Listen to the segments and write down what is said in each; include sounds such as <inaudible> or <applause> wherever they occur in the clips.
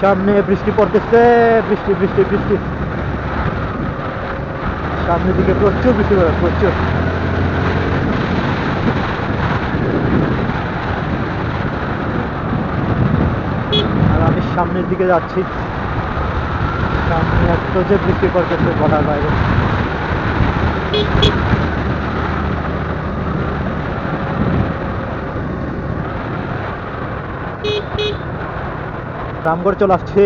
সামনে বৃষ্টি পড়তেছে, বৃষ্টি বৃষ্টি বৃষ্টি। সামনের দিকে প্রচুর বৃষ্টি পড়ে, প্রচুর। আর আমি সামনের দিকে যাচ্ছি। সামনে এত যে বৃষ্টি পড়তেছে বলার বাইরে। রামগড় চলে আসছে।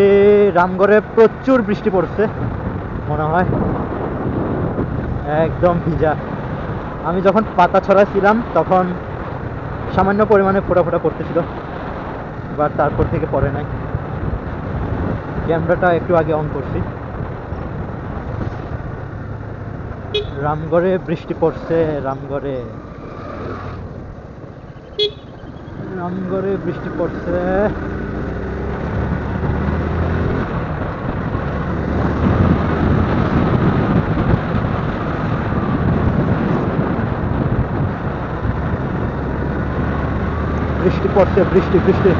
রামগড়ে প্রচুর বৃষ্টি পড়ছে, মনে হয়। একদম ভিজা। আমি যখন পাতা ছড়াছিলাম তখন সামান্য পরিমাণে ফোটা ফোটা পড়তেছিল। এবার তারপর থেকে পড়ে নাই। ক্যামেরাটা একটু আগে অন করছি। রামগড়ে বৃষ্টি পড়ছে, রামগড়ে। রামগড়ে বৃষ্টি পড়ছে। বৃষ্টি পড়ছে বৃষ্টি বৃষ্টি।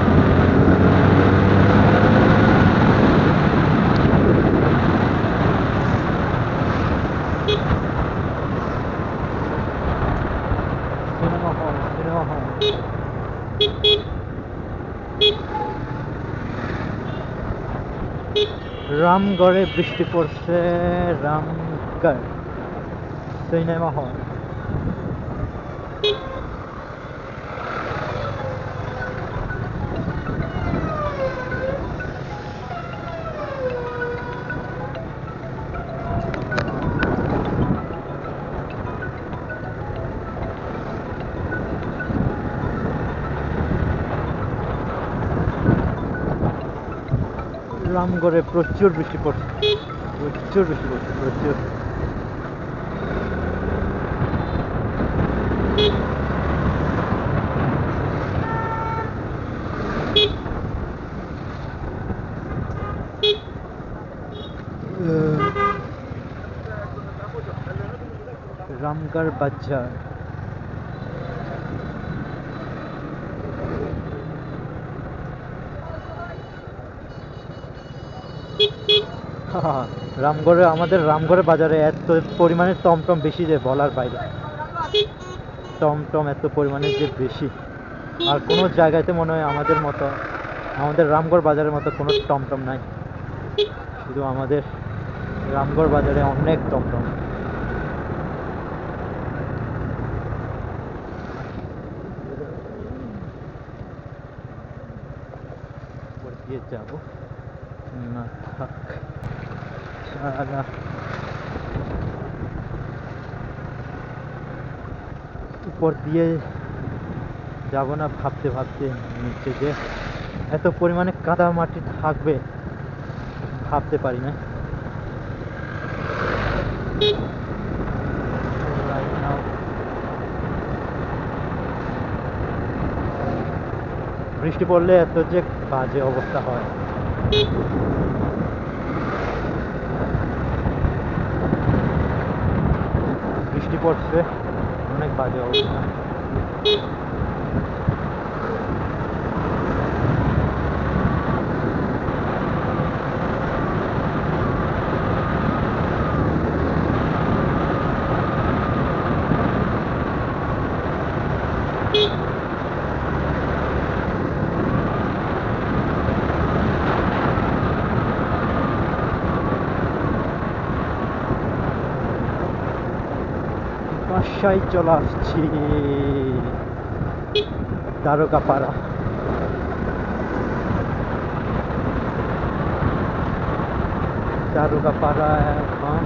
রামগড়ে বৃষ্টি পড়ছে রামগড় সিনেমা হল। রামগড়ে প্রচুর বৃষ্টি পড়ছে। প্রচুর বৃষ্টি পড়ছে প্রচুর। রামগড় বাজার। <laughs> রামগড়ে, আমাদের রামগড়ে বাজারে এত পরিমাণে টমটম বেশি যে বলার বাইরে। টমটম এত পরিমাণে যে বেশি। আর কোনো জায়গাতে মনে হয় আমাদের মতো, আমাদের রামগড় বাজারের মতো কোনো টমটম নাই। শুধু আমাদের রামগড় বাজারে অনেক টমটম। যাব। না, থাক। উপর দিয়ে যাব না ভাবতে ভাবতে নিচে যে এত পরিমাণে কাদা মাটি থাকবে, ভাবতে পারি না। বৃষ্টি পড়লে এত যে বাজে অবস্থা হয়। পড়ছে অনেক বাজে অবস্থা বাসায় চলে আসছি। দ্বারকা পাড়া দ্বারকা পাড়া এখন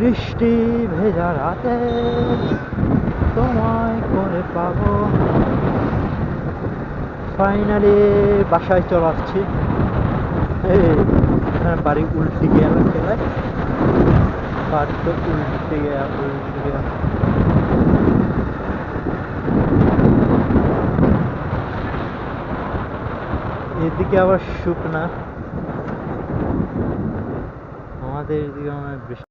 বৃষ্টি ভেজা রাতে তোমায় করে পাবো। ফাইনালি বাসায় চলে আসছি। বাড়ি উল্টে গেল খেলায় বাড়ি তো উল্টে গেয়া উল্টে গেয়া। এদিকে আবার শুকনা। আমাদের এদিকে আমার বৃষ্টি